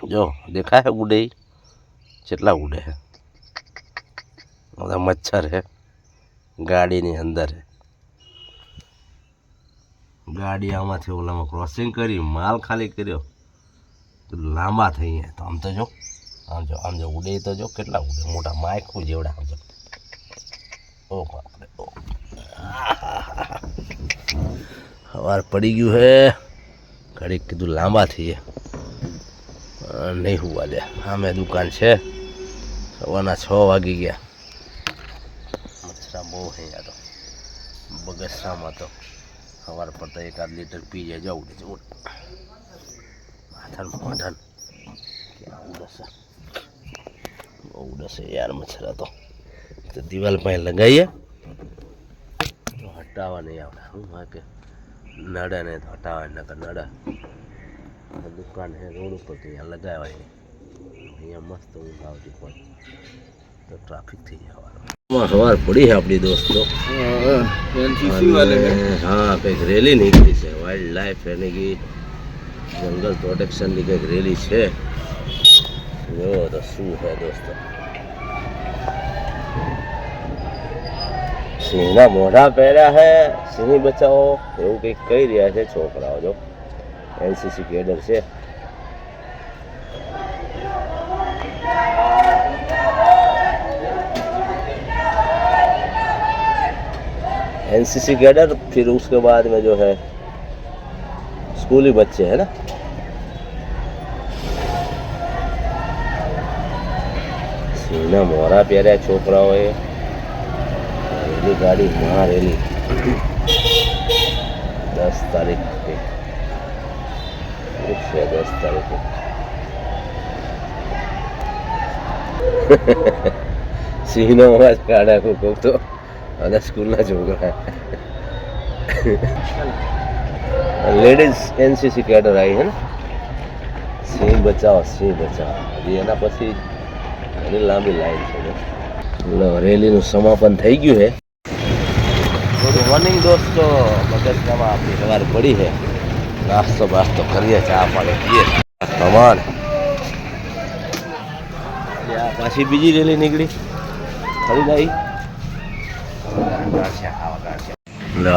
જો દેખાય ઉડે ઈ? કેટલા ઉડે છે બધા મચ્છર છે ગાડીની અંદર છે ગાડી આમાંથી ઓલામાં ક્રોસિંગ કરી માલ ખાલી કર્યો તો લાંબા થઈ ગયા તો આમ તો જો આમ જો આમ જો ઉડે તો જો કેટલા ઉડે મોટા માયખું જેવડા આમ જો ઓ બાપરે ઓ સવાર પડી ગયું હે ઘડીક કીધું લાંબા થઈએ. નહીં હોવા દે. સામે દુકાન છે. સવારના છ વાગી ગયા. મચ્છરા બહુ અહીંયા તો બગસરામાં તો સવાર પડતા એકાદ લીટર પી જાય. જવું દે. જવું માથાનું મોઢાનું ઉડશે? બહુ ઉડશે યાર મચ્છરા તો. દિવાલ પાસે લગાવીએ હટાવવા નહીં આવડે હું હા કે? નડે ને તો હટાવે નકર નડે. દુકાન છે રોડ ઉપર તો અહીંયા લગાવાય અહીંયા મસ્ત ઊંઘ આવતી પણ તો ટ્રાફિક થઈ જવાનો સવાર પડી છે આપણી દોસ્તો. હા કંઈક રેલી નીકળી છે. વાઇલ્ડ લાઈફ એની કે જંગલ પ્રોટેક્શનની કંઈક રેલી છે. જો તો શું છે દોસ્તો. સિંહના મોઢા પહેર્યા છે સિંહ બચાવો એવું કંઈક કહી રહ્યા છે છોકરાઓ જો એનસીસી કેડર છે एनसीसी कैडर फिर उसके बाद में जो है स्कूली बच्चे है ना सीना मोरा પહેર્યા છોકરાઓએ રેલી ગાડી રેલી દસ તારીખ છે દસ તારીખે. સિંહનો અવાજ કાઢે હું કહું તો. અને સ્કૂલના છોકરા લેડીઝ એનસીસી કેડર આવી છે ને? સિંહ બચાવો સિંહ બચાવો. હજી એના પછી એની લાંબી લાઈન છે. રેલીનું સમાપન થઈ ગયું છે. ગુડ મોર્નિંગ દોસ્તો. મગજનામાં આપણી સવાર પડી છે. નાસ્તો બાસ્તો કરીએ, ચા પાણી પીએ. કમાન પાછી બીજી રેલી નીકળી. ખરી આવી મરચા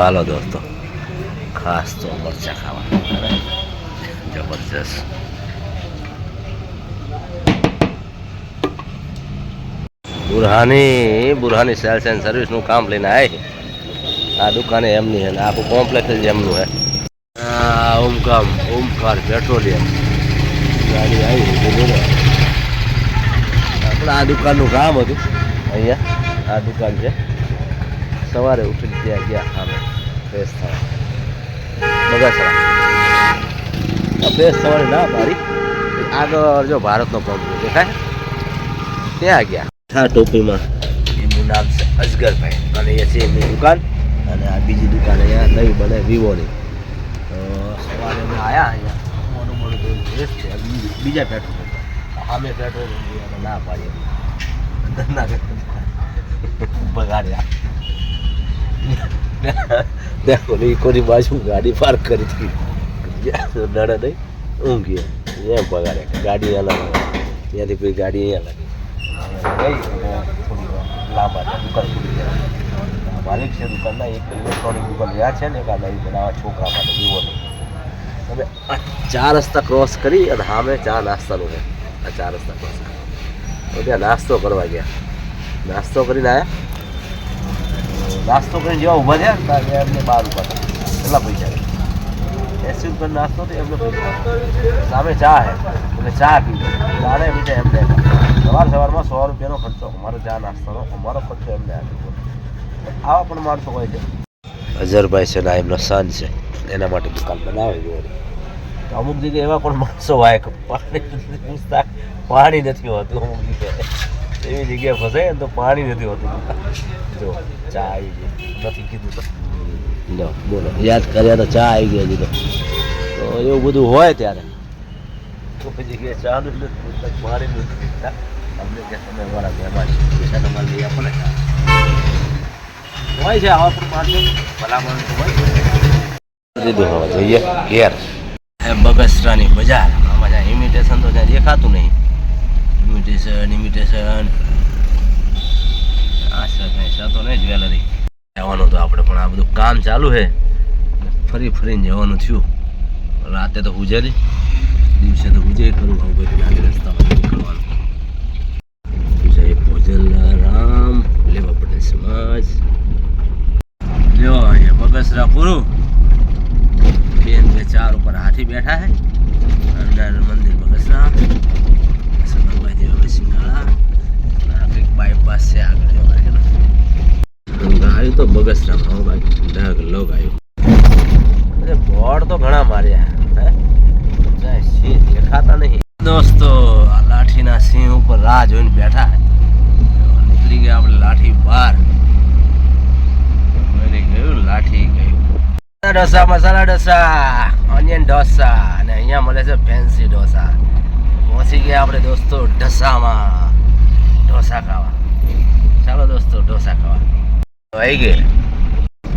હાલો દોસ્તો. ખાસ તો મરચા ખાવા જબરજસ્ત. બુરહાની બુરહાની સેલ્સ એન્ડ સર્વિસનું કામ લઈને આવે છે. આ દુકાને એમની છે આખું કોમ્પ્લેક્સ જ એમનું છે. ઓમકામ ઓમકાર પેટ્રોલિયમ ગાડી આવી આપણે આ દુકાનનું કામ હતું. અહીંયા આ દુકાન છે. સવારે ઉઠીને ત્યાં ગયા સામે. ફ્રેશ થવા. બગાસરા. ફ્રેશ થવાની ના પાડી. આગળ જો ભારતનો પંપ દેખાય ત્યાં ગયા. હા ટોપીમાં એમનું નામ છે અજગરભાઈ. અને એ છે એમની દુકાન. અને આ બીજી દુકાન અહીંયા નહીં બને વિવોની તો સવારે અમે આવ્યા અહીંયા. મોટું મોટું જોઈને ફ્રેશ છે બીજા પેટ્રોલ પંપ. પેટ્રોલ પંપ ના પાડીએ. ના બગાડ્યા દેખો ઇકોની બાજુ ગાડી પાર્ક કરી હતી. નડે નહીં. ઊંઘી એમ પગારે ગાડી અલગ ત્યાંથી પછી ગાડી અહીંયા લાગી. લાંબા દુકાન માલિક છે દુકાનના, એક ઇલેક્ટ્રોનિક દુકાન રહ્યા છે ને, એક આ નવી બનાવવા છોકરા માટે વિવોની હવે આ ચાર રસ્તા ક્રોસ કરી અને સામે ચા નાસ્તાનું છે. આ ચાર રસ્તા ક્રોસ કરી. ત્યાં નાસ્તો કરવા ગયા. નાસ્તો કરીને આવ્યા નાસ્તો કરીને જેવા ઊભા થયા ત્યારે એમને બાર ઊભા થયા. કેટલા પૈસા એસી ઉપર નાસ્તો તો એમને સામે ચા હે એટલે ચા પી ચાને બીજા એમને. સવાર સવારમાં સો રૂપિયાનો ખર્ચો. અમારો ચા નાસ્તાનો અમારો ખર્ચો એમને આપ્યો. આવા પણ માણસો હોય છે. અઝરભાઈ છે ના એમનો સન છે. એના માટે દુકાન બનાવે છે તો અમુક જગ્યાએ એવા પણ માણસો હોય કે પાણી પૂછતા. પાણી નથી હોતું અમુક જગ્યાએ. એવી જગ્યાએ ફસાય તો પાણી નથી હોતું. જો ચા આવી ગઈ. નથી કીધું તો. લો બોલો. યાદ કર્યા તો ચા આવી ગઈ હજી તો. તો એવું બધું હોય ત્યારે. કોઈ જગ્યાએ ચાનું જ નથી પાણી નથી અમને કે તમે અમારા મહેમાન છો. પૈસા તમારે લઈ આપો ને હોય છે આવા પણ માણસો ભલામણ દીધું હવે જોઈએ. ઘેર. બગસરાની બજાર. આમાં જ્યાં ઇમિટેશન તો ત્યાં દેખાતું નહીં. ઇમિટેશન ઇમિટેશન આ સર નહીં સર તો નહીં જ્વેલરી જવાનું તો આપણે પણ આ બધું કામ ચાલુ છે. ફરી ફરીને જવાનું થયું. રાતે તો હુજે દિવસે તો હુજે ખરું આવું રસ્તામાં. પૂરું બેન બે ચાર ઉપર હાથી બેઠા હે અંદર મંદિર બગસરા સગનભાઈ દેવા સિંગાળા કંઈક બાયપાસ છે આગળ જવા ગાયું તો બગસરામાં હો ભાઈ ઢગ લો ગાયું અરે બોર્ડ તો ઘણા માર્યા હે? દેખાતા નહીં. દોસ્તો, આ લાઠીના સિંહ ઉપર રાહ જોઈને બેઠા હે નીકળી ગયા આપણે લાઠી બહાર મળી ગયું લાઠી ગયું ડોસા, મસાલા ડોસા ઓનિયન ડોસા અને અહીંયા મળે છે ફેન્સી ડોસા. પહોંચી ગયા આપણે દોસ્તો ઢસામાં. ઢોસા ખાવા. ચાલો દોસ્તો, ઢોસા ખાવા. આવી ગઈ.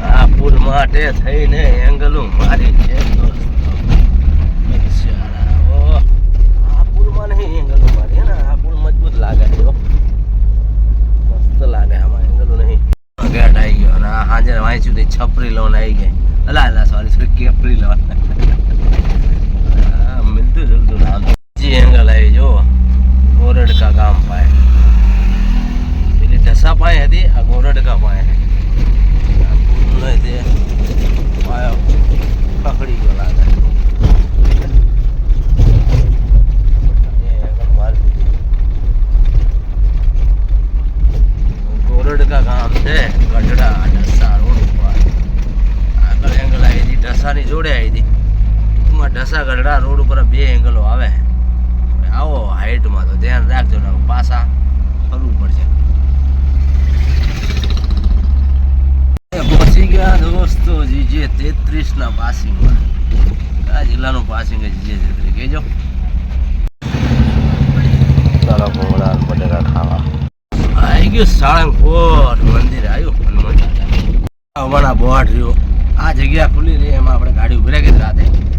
આ પુલ માટે થઈને એંગલું મારી છે પુલમાં નહીં એંગલું મારી આ પુલ મજબૂત લાગે મસ્ત લાગે આમાં એંગલું નહીં. ગયો અને હાજર વાંચ્યું છપરી લોન આવી ગઈ. અલા અલા સોરી સોરી કેપરી લોન આ મિલતું જુલતું નામ જી એંગલ આવી જો ગોરડકા ગામ પાય પેલી ઢસા પાય હતી આ ગોરડકા પાય આ પુલ નહીં તે પાયો પકડી ગયો લાગે અહીંયા એંગલ મારી દીધી ગોરડકા ગામ છે ગઢડા ઢસા રોડ ઉપર આગળ એંગલ આવી હતી ઢસાની જોડે આવી હતી ટૂંકમાં ઢસા ગઢડા રોડ ઉપર બે એંગલો આવે. આવો હાઈટમાં તો ધ્યાન રાખજો પાછા ફરવું પડશે. પહોંચી ગયા દોસ્તો જીજે તેત્રીસ ના પાસિંગમાં કયા જિલ્લાનું પાસિંગ જીજે તેત્રીસ. કહેજો. ચાલો ભોળા બટેકા ખાવા. આવી ગયું સાળંગપુર મંદિર. આવ્યું હનુમાન અમારા રહ્યો આ જગ્યા ખુલી રહી એમાં આપણે ગાડી ઊભી રાખી રાતે.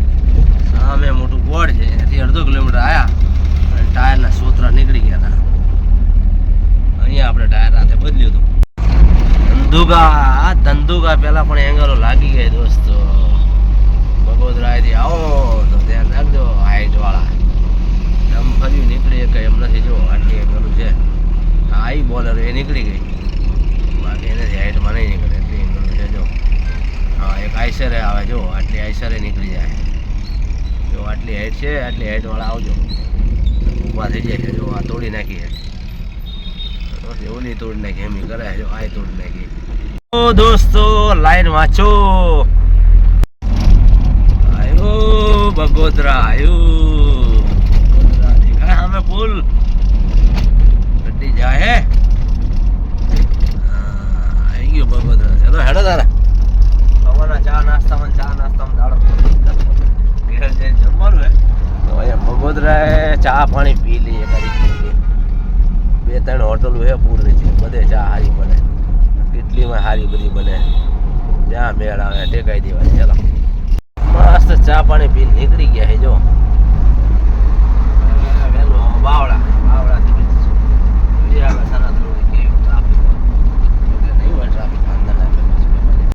સામે મોટું બોર્ડ છે. એથી અડધો કિલોમીટર આવ્યા અને ટાયરના સોતરા નીકળી ગયા હતા અહીંયા આપણે ટાયર રાતે બદલ્યું હતું ધંધુકા ધંધુકા પહેલાં પણ એંગલો લાગી ગઈ દોસ્તો. બગોદરાથી આવો તો ધ્યાન રાખજો, હાઈટવાળા. એમ ફરી નીકળી કે એમ નથી. જો, આટલી એંગલું છે. હાઈ બોલર એ નીકળી ગઈ. બાકી એનાથી હાઈટમાં નહીં નીકળે. એટલી એંગલું છે, જો. હા, એક આઈસરે આવે, જો, આટલી આઈસરે નીકળી જાય. આટલી હાઈટ છે આટલી હાઈટ વાળા આવજો. ઊભા થઈ જાય જો આ તોડી નાખી છે. ઓલી તોડી નાખી એમ કરે જો આ તોડી નાખી. દોસ્તો લાઈન વાંચો. આયો બગોદરા આયો. બગોદરા દેખાય સામે પુલ. ગड्डी જાય હા, આવી ગયો બગોદરા ચલો હેડો તારા સવારના ચા નાસ્તામાં ચા નાસ્તામાં દાડો ઘેર જઈને જમવાનું હે તો અહીંયા બગોદરાએ ચા પાણી પી લઈએ બે ત્રણ હોટલો છે પૂરી છે, બધે ચા સારી બને. કેટલીમાં સારી બધી બને. જ્યાં મેળ આવે, ટેકાઈ દેવાની. ચાલો મસ્ત ચા પાણી પી નીકળી ગયા છે જો. બાવળા. બાવળાથી